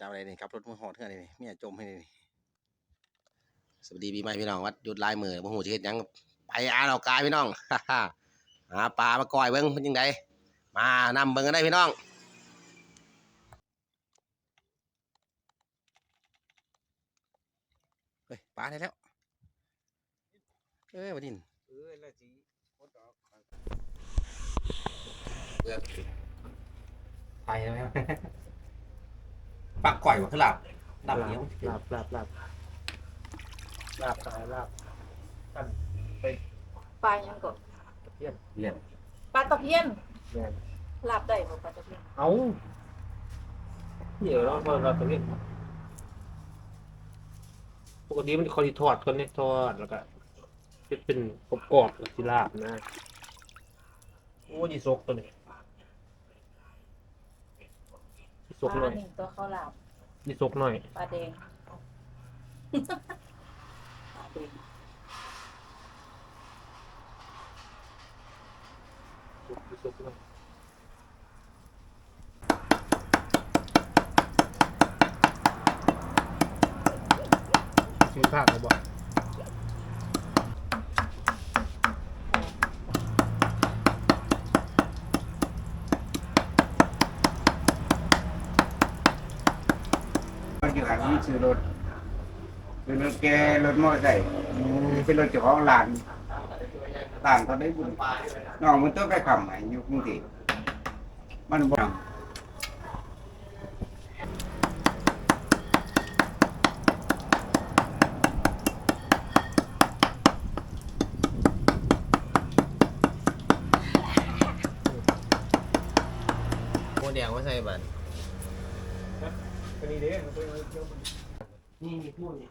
ดาวอะไรนี่ครับรถมือหอดเท่าไหร่นี่เมียจมให้นี่สวัสดีปีใหม่พี่น้องวัดหยุดลายมือบ่ฮู้สิเฮ็ดหยังไปอาเรากายพี่น้องหาปลามาก่อยเบิ่งเป็นจังไดมานำเบิ่งกันได้พี่น้องเฮ้ยปลาได้แล้วเอ้ยบ่ดินเออแล้วสิพดออกเลือกไปแล้ว ปักก่อยว่าคือหลับหลับเหนียวหลับหลับหลับหลับตายหลับปลายังก่อนเรียนปลาตะเพียนแม่นลาบได้บ่ปลาตะเพียนเอาเดี๋ยวเราเราเราจะเรียกปกติมันคอยทอดคนนี้ทอดแล้วก็เป็นเป็นกรอบๆแล้วสิลาบนะโอ้ยซกตัวนี้ยี่ ป ซกหน่ลาอยหนึ่งตัวเขาลาบยี่ซกหน่อยปลาแดงปลาแดงยี่ซกหน่อยซื้อผักเขาบอก มันอยู่หลังนี่ซื้อรถซื้อรถแกรถมอเตอร์ไซค์เป็นรถเจ้าของร้านร้านเขาได้บุญน้องมันต้องไปขับใหม่อยู่กรุงเทพมันบ่โมเดลว่าใส่บันอั นนี้เด้มันเป็นเกี่ยวมันนี่มีพูดนี่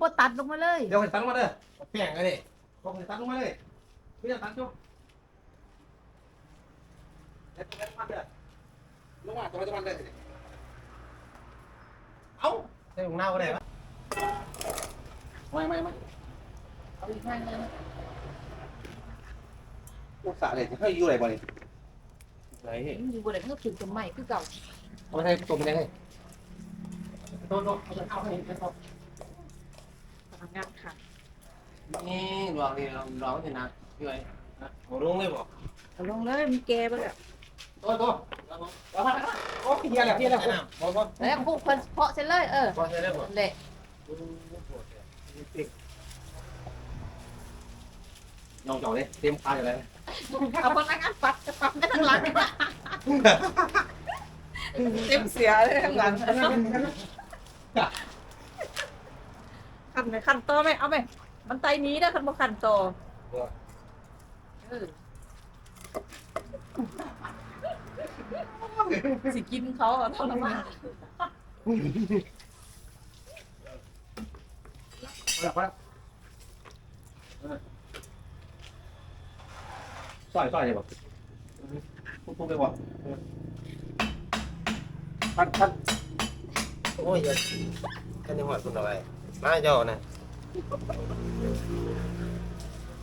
บ่ตัดลงมาเลยเดี๋ยวให้ตัดลงมาเด้อแป้งกันดิบอกให้ตัดลงมาเลยไม่ต้องตัดจุ๊บเดี๋ยวตัดมันเด้อลงมาตัวมันเด้อเอ้าใส่ถุงเน่าก็ได้ปะไม่ไม่ไม่เอาอีกข้างหนึงอุตส่าห์เลยเฮ้ยอยู่ไหนบ่นี่ไหนอยู่บ่ได้เพิ่งถึงต้นไม้คือเก่า เอาไปให้ตัวมันได้ไงโตโตเอาไปเอาให้ให้เขาพนักงานค่ะ นี่ลองนี่ลองลองสินะอยู่ไหนนะโอ้ลงเลยบ่เอาลงเลยมันแก่ไปแล้วโตโตเอามาโอ้เฮียแล้วเฮียแล้วบ่บ่แล้วพวกเพิ่นเพาะเสร็จเลยเออบ่ใช่ได้บ่เละน้องจ้าเลยเตรียมปลาอยู่เลยเอาพนักงานปัดปัดไปทางหลัง เต็มเสียเลยทางหลังคันไหมคันโตไหมเอาไหมมันไตหนี้นะคันบ่คันโตเออสิกินเขาเอาเท่านั้นมาเอาละเอาละซอยซอยเลยบ่ปุ๊บปุ๊บไปบ่ พัดพัดโอ้ยอย่าแค่นี้หอดคุณอาไว้มาเจ้านะ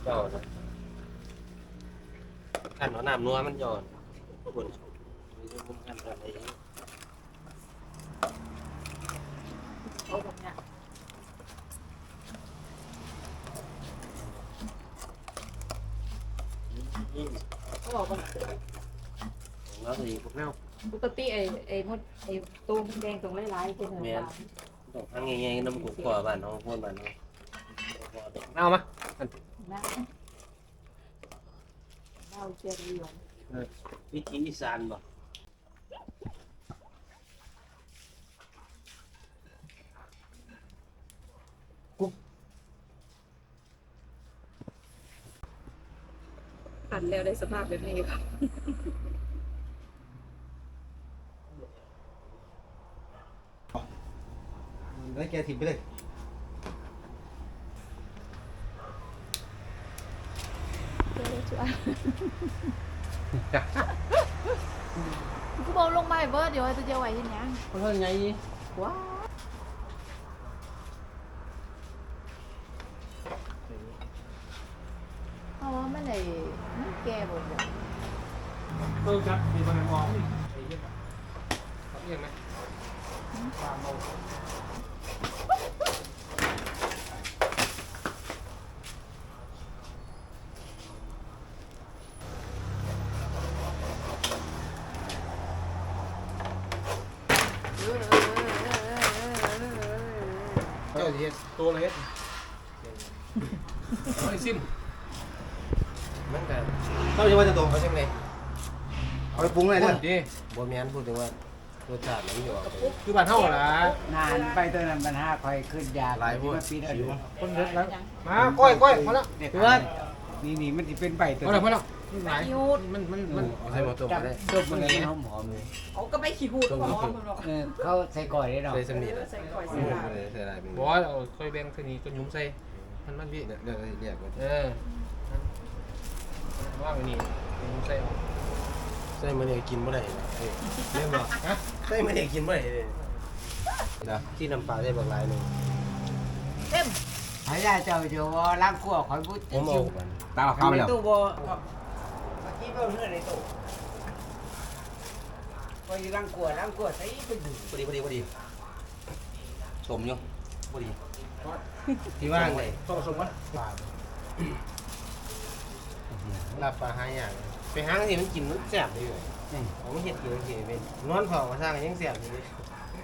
เจ้านะขันหัวน้ำนัวมันย้อนขอบคุณผมขันอะไรเอาแบบเนี้ยเขาบอกว่าแล้วสิพวกเรา ปกติไอ้ไอ้มดไอ้ตูมแดงตรงไร้ๆเป็นอะไรบ้างต้องทางง่ายๆน้ำกุกกว่าบ้านน้องพ่นบ้านน้องเอามานะเราเจอเหลืองวิถีอีสานบ่ปั่นแล้วได้สภาพแบบนี้ครับ ได้แกถิ่มไปเลยกูบอกลงมาให้เบิร์ดเดี๋ยวไอ้ตัวเดียวไหวยังยังเพิ่นไงว้าเอาว่าไม่ได้มันแก่บ่บ่เออครับมีคนมองนี่ไอ้เหี้ยเรียกไหมเจ้าเฮ็ด ตัวเลยเฮ็ดเฮ้ยซิมมันก็เขาจะว่าจะตรงเขาใช่ไหมเอาไปปรุงเลยเด้อดิบ่แม่นพูดถึงว่ารสชาติมันอยู่ออกไปคือบ้านเฮาล่ะนานไปตัวนั้นปัญหาคอยขึ้นยาหลายพวกที่มันปีนเอาอยู่คนเฮ็ดแล้วมาก้อยก้อยพอแล้วเนี่ยเพื่อนนี่นี่มันสิเป็นใบตัวพอแล้วพอแล้วมัน หลายมันมันมันเอาใส่หม้อต้มจับก็ได้ต้มมันเลยหอมหอมๆเลยเอาก็ไม่ขี้หูดพอหอมหรอกเออเขาใส่ก่อยได้ดอกใส่สำนีละใส่ก่อยใส่ใส่ลาบใส่อะไรเป็นบ่เอาค่อยแบ่งคืนนี้ก็ยุ้มใส่มันมันพี่เดี๋ยวเดี๋ยวเรียกว่าเออว่างอันนี้ยุ้มใส่ใส่มื้อนี้กินบ่ได้เอ้ยแม่นบ่ฮะใส่มื้อนี้กินบ่ได้เด้นะที่น้ำปลาได้บักหลายหนึงเต็มพายาเจ้าอยู่ว่าล้างขั้วคอยบุผมเอามันตาเข้าไปแล้ว ตู้บ่เมื่อกี้เพิ่นเนื้อในตู้คอยล้างขั้วล้างขั้วใส่ไปดูพอดีพอดีพอดีสมอยู่พอดีที่ว่างเลยต้องผสมกันลาบปลาหายากไปหาที่มันกินมันแซ่บเลยเอาไม่เฮ็ดกินกินเป็นนอนเผามาสร้างยังแซ่บอยู่เลย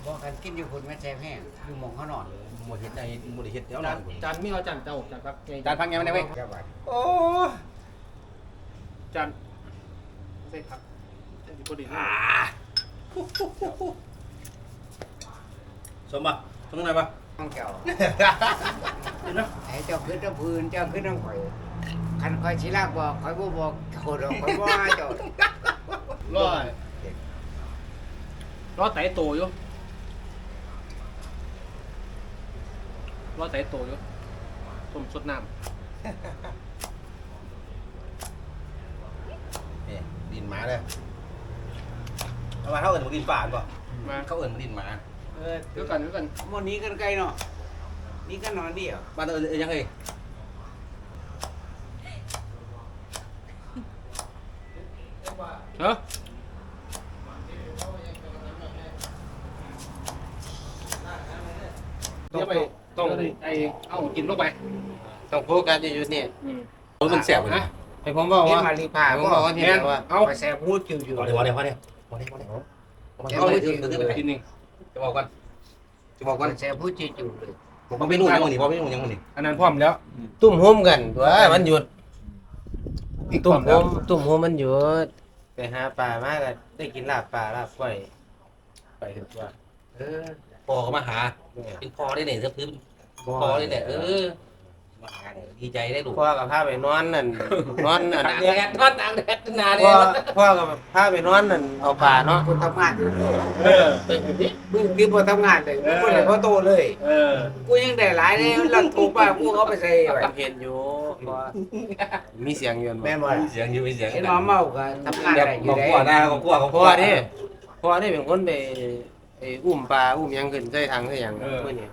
บอกกันกินอยู่คนแม่แซ่บแห้งอยู่หมองเขานอนเลยหมดเฮ็ดได้หมดเฮ็ดเดี๋ยวจาลานนจานมีเอาจานเจ้าจานพักไงจานพักไงมันได้เว้ยแก้วไปโอ้จาน ใส่ผักอยู่พอดีสมบ่สมตรงไหนบ่ห้องแก้วไอ้เจ้าขึ้นน้ำพื้นเจ้าขึ้นน้ำข่อยคันคอยชิลากบอกคอยบ่บอกโคตรคอยบ่ให้เจ้ารอรอไตโตอยู่รอไตโตอยู่ต้มสดน้นี่ดิ นหมาเด้อเอามาเขาเอิ้นบ่ดินป่านบ่ำมาเขาเอิ้นบ่ดินหมาเออเดี๋ยวกันเดี๋ยวกันหมันนี้กันไกลเนาะนี่ก็นอนเดียวบ้านเอิ้นเอิ้นยังไงเฮ้ยเดี๋ยวไปต้องไอ้เอากินลงไปต้องโฟกัสอยู่นี่อืมมันแซ่บนะ ให้ผมบอกเห็นว่า มารีพาผมก็บอกว่าที่แม่นว่าเอาไปแซ่พูดอยู่อยู่พอเดี๋ยวพอเดี๋ยวพอเดี๋ยวพอเดี๋ยวพอเดี๋ยวเอาเอาไปไปกิกินนขึ้นไปกินนี่จะบอกก่อนจะบอกก่อนไปแซ่พูดอยู่อยู่เลยผมไปนู่นยังมึงนี่พอไปนู่นยังมึงนี่อันนั้นพร้อมแล้ว ตุ้มโฮมกันตัวมันหยุดตุ้มโฮมตุ้มโฮมมันหยุดไปหาปลามากได้กินลาบปลาลาบก้อยไปถึงว่าเออพอเขามาหาเป็นพอได้เนี่ยซื้อพอได้เนี่ยเออ มาหาเนี่ยดีใจได้ลูกพ่อกับพาไปนอนนั่นนอนนั่นแดดนอนต่างแดดนานพ่อพ่อกับพาไปนอนนั่นเอาปลาเนาะคนทำงานอยู่เออมึงคือพอทำงานเลยมึงบ่ได้พอโตเลย เออกูยังได้หลายเลยลังถูกป่ะกูเขาไปใส่ไว้เห็นอยู่มีเสียงอยู่แม่นบ่ล่ะเสียงอยู่มีเสียงเห็นหมอเมาก็ทำงานแบบได้อขยู่องได้กลัวนะของกลัวของกลัวนี่พ่อนี่เป็นคนไปไอ้อุ้มปลาอุ้มหยังขึ้นใส่ถังใส่หยังเมื่อนี้